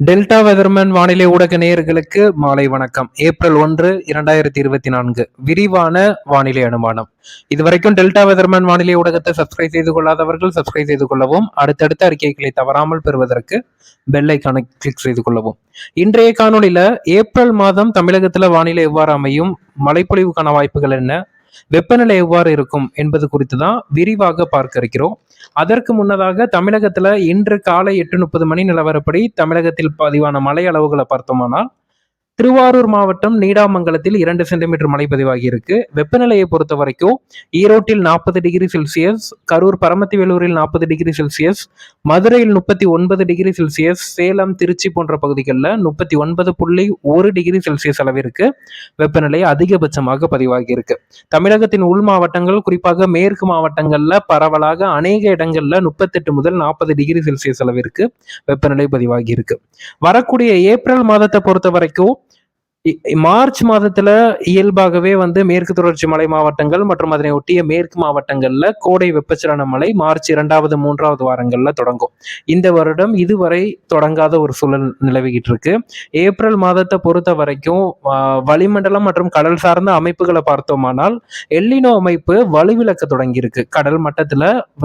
Delta weatherman வானிலை ஊடக நேயர்களுக்கு மாலை வணக்கம். ஏப்ரல் ஒன்று இரண்டாயிரத்தி இருபத்தி நான்கு. விரிவான வானிலை அனுமானம். இதுவரைக்கும் டெல்டா வெதர்மன் வானிலை ஊடகத்தை சப்ஸ்கிரைப் செய்து கொள்ளாதவர்கள் சப்ஸ்கிரைப் செய்து கொள்ளவும் அடுத்தடுத்த அறிக்கைகளை தவறாமல் பெறுவதற்கு பெல்லைக்கான கிளிக் செய்து கொள்ளவும். இன்றைய காணொலியில ஏப்ரல் மாதம் தமிழகத்துல வானிலை எவ்வாறு அமையும் மழைப்பொழிவுக்கான வாய்ப்புகள் என்ன வெப்பநிலை எவ்வாறு இருக்கும் என்பது குறித்து தான் விரிவாக பார்க்க இருக்கிறோம் அதற்கு முன்னதாக தமிழகத்துல இன்று காலை எட்டு முப்பது மணி நிலவரப்படி தமிழகத்தில் பதிவான மழை அளவுகளை பார்த்தோமானால் திருவாரூர் மாவட்டம் நீடாமங்கலத்தில் இரண்டு சென்டிமீட்டர் மழை பதிவாகியிருக்கு. வெப்பநிலையை பொறுத்த வரைக்கும் ஈரோட்டில் நாற்பது டிகிரி செல்சியஸ் கரூர் பரமத்தி வேலூரில் நாற்பது டிகிரி செல்சியஸ் மதுரையில் முப்பத்தி ஒன்பது டிகிரி செல்சியஸ் சேலம் திருச்சி போன்ற பகுதிகளில் முப்பத்தி ஒன்பது புள்ளி ஒரு டிகிரி செல்சியஸ் அளவிற்கு வெப்பநிலை அதிகபட்சமாக பதிவாகியிருக்கு. தமிழகத்தின் உள் மாவட்டங்கள் குறிப்பாக மேற்கு மாவட்டங்களில் பரவலாக அநேக இடங்களில் முப்பத்தெட்டு முதல் நாற்பது டிகிரி செல்சியஸ் அளவிற்கு வெப்பநிலை பதிவாகியிருக்கு. வரக்கூடிய ஏப்ரல் மாதத்தை பொறுத்த வரைக்கும் மார்ச் மாதத்துல இயல்பாகவே வந்து மேற்கு தொடர்ச்சி மலை மாவட்டங்கள் மற்றும் அதனை ஒட்டிய மேற்கு மாவட்டங்கள்ல கோடை வெப்பச்சலன மலை மார்ச் இரண்டாவது மூன்றாவது வாரங்கள்ல தொடங்கும். இந்த வருடம் இதுவரை தொடங்காத ஒரு சூழல் நிலவிக்கிட்டு இருக்கு ஏப்ரல் மாதத்தை பொறுத்த வரைக்கும் வளிமண்டலம் மற்றும் கடல் சார்ந்த அமைப்புகளை பார்த்தோமானால் எல்லினோ அமைப்பு வலுவிளக்க தொடங்கியிருக்கு. கடல் மட்டத்துல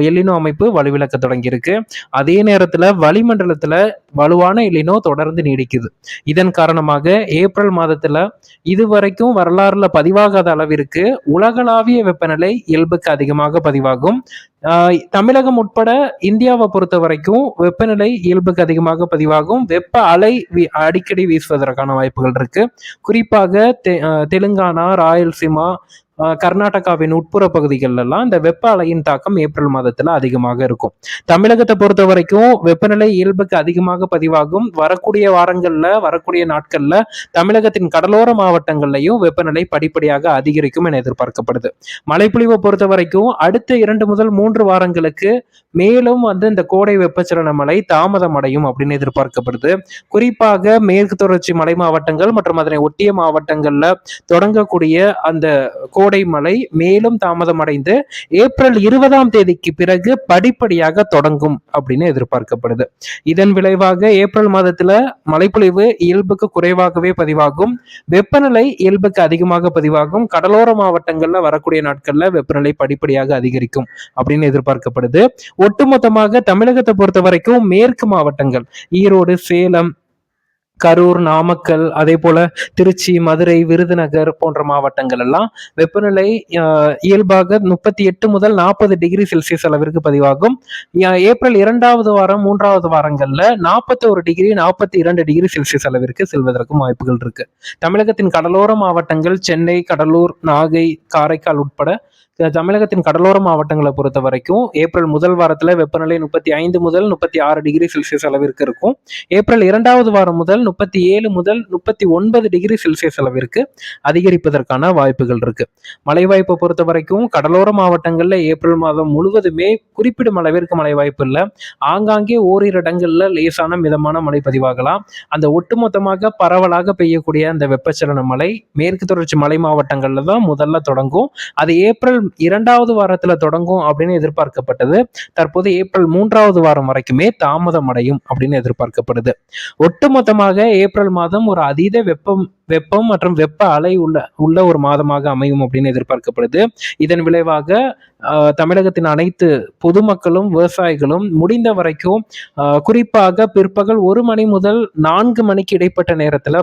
எல்லினோ அமைப்பு வலுவிளக்க தொடங்கியிருக்கு. அதே நேரத்துல வளிமண்டலத்துல வலுவான எல்லினோ தொடர்ந்து நீடிக்குது. இதன் காரணமாக ஏப்ரல் மாத மாதத்துல இதுவரைக்கும் வரலாறுல பதிவாகாத அளவிற்கு உலகளாவிய வெப்பநிலை இயல்புக்கு அதிகமாக பதிவாகும். தமிழகம் உட்பட இந்தியாவை பொறுத்த வரைக்கும் வெப்பநிலை இயல்புக்கு அதிகமாக பதிவாகும். வெப்ப அலை அடிக்கடி வீசுவதற்கான வாய்ப்புகள் இருக்கு. குறிப்பாக தெலுங்கானா ராயல்சீமா கர்நாடகாவின் உட்புற பகுதிகளெல்லாம் இந்த வெப்ப அலையின் தாக்கம் ஏப்ரல் மாதத்துல அதிகமாக இருக்கும். தமிழகத்தை பொறுத்த வரைக்கும் வெப்பநிலை இயல்புக்கு அதிகமாக பதிவாகும். வரக்கூடிய வாரங்கள்ல வரக்கூடிய நாட்கள்ல தமிழகத்தின் கடலோர மாவட்டங்கள்லையும் வெப்பநிலை படிப்படியாக அதிகரிக்கும் என எதிர்பார்க்கப்படுது. மழைப்பொழிவை பொறுத்த வரைக்கும் அடுத்த இரண்டு முதல் மூன்று வாரங்களுக்கு மேலும் வந்து இந்த கோடை வெப்பச்சலன மழை தாமதம் அடையும் அப்படின்னு எதிர்பார்க்கப்படுது. குறிப்பாக மேற்கு தொடர்ச்சி மலை மாவட்டங்கள் மற்றும் அதனை ஒட்டிய மாவட்டங்கள்ல தொடங்கக்கூடிய அந்த கோடை கோடை மழை மேலும் தாமதமடைந்து ஏப்ரல் இருபதாம் தேதிக்கு பிறகு படிப்படியாக தொடங்கும் அப்படின்னு எதிர்பார்க்கப்படுது. இதன் விளைவாக ஏப்ரல் மாதத்துல மழைப்பொழிவு இயல்புக்கு குறைவாகவே பதிவாகும். வெப்பநிலை இயல்புக்கு அதிகமாக பதிவாகும். கடலோர மாவட்டங்கள்ல வரக்கூடிய நாட்கள்ல வெப்பநிலை படிப்படியாக அதிகரிக்கும் அப்படின்னு எதிர்பார்க்கப்படுது. ஒட்டுமொத்தமாக தமிழகத்தை பொறுத்த வரைக்கும் மேற்கு மாவட்டங்கள் ஈரோடு சேலம் கரூர் நாமக்கல் அதே போல திருச்சி மதுரை விருதுநகர் போன்ற மாவட்டங்கள் எல்லாம் வெப்பநிலை இயல்பாக முப்பத்தி எட்டு முதல் நாற்பது டிகிரி செல்சியஸ் அளவிற்கு பதிவாகும். ஏப்ரல் இரண்டாவது வாரம் மூன்றாவது வாரங்கள்ல நாற்பத்தி ஒரு டிகிரி நாற்பத்தி இரண்டு டிகிரி செல்சியஸ் அளவிற்கு செல்வதற்கும் வாய்ப்புகள் இருக்கு. தமிழகத்தின் கடலோர மாவட்டங்கள் சென்னை கடலூர் நாகை காரைக்கால் உட்பட தமிழகத்தின் கடலோர மாவட்டங்களை பொறுத்த வரைக்கும் ஏப்ரல் முதல் வாரத்தில் வெப்பநிலை முப்பத்தி ஐந்து முதல் முப்பத்தி ஆறு டிகிரி செல்சியஸ் அளவிற்கு இருக்கும். ஏப்ரல் இரண்டாவது வாரம் முதல் முப்பத்தி ஏழு முதல் முப்பத்தி ஒன்பது டிகிரி செல்சியஸ் அளவிற்கு அதிகரிப்பதற்கான வாய்ப்புகள் இருக்கு. மழை வாய்ப்பை பொறுத்த வரைக்கும் கடலோர மாவட்டங்களில் ஏப்ரல் மாதம் முழுவதுமே குறிப்பிடும் அளவிற்கு மழை வாய்ப்பு இல்லை. ஆங்காங்கே ஓரிரு இடங்கள்ல லேசான மிதமான மழை பதிவாகலாம். அந்த ஒட்டுமொத்தமாக பரவலாக பெய்யக்கூடிய அந்த வெப்பச்சலன மழை மேற்கு தொடர்ச்சி மலை மாவட்டங்கள்ல தான் முதல்ல தொடங்கும். அது ஏப்ரல் இரண்டாவது வாரத்துல தொடங்கும் அப்படின்னு எதிர்பார்க்கப்பட்டது. தற்போது ஏப்ரல் மூன்றாவது வாரம் வரைக்குமே தாமதம் அடையும் அப்படின்னு எதிர்பார்க்கப்படுது. ஒட்டுமொத்தமாக ஏப்ரல் மாதம் ஒரு அதீத வெப்பம் வெப்பம் மற்றும் வெப்ப அலை உள்ள உள்ள ஒரு மாதமாக அமையும் அப்படின்னு எதிர்பார்க்கப்படுது. இதன் விளைவாக தமிழகத்தின் அனைத்து பொதுமக்களும் விவசாயிகளும் முடிந்த வரைக்கும் குறிப்பாக பிற்பகல் ஒரு மணி முதல் நான்கு மணிக்கு இடைப்பட்ட நேரத்துல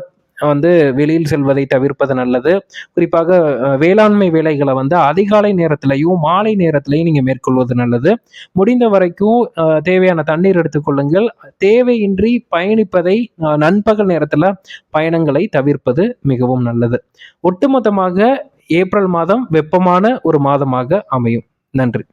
வந்து வெளியில் செல்வதை தவிர்ப்பது நல்லது. குறிப்பாக வேளாண்மை வேலைகளை வந்து அதிகாலை நேரத்திலையும் மாலை நேரத்திலையும் நீங்கள் மேற்கொள்வது நல்லது. முடிந்த வரைக்கும் தேவையான தண்ணீர் எடுத்துக்கொள்ளுங்கள் தேவையின்றி பயணிப்பதை நண்பகல் நேரத்தில் பயணங்களை தவிர்ப்பது மிகவும் நல்லது. ஒட்டுமொத்தமாக ஏப்ரல் மாதம் வெப்பமான ஒரு மாதமாக அமையும். நன்றி.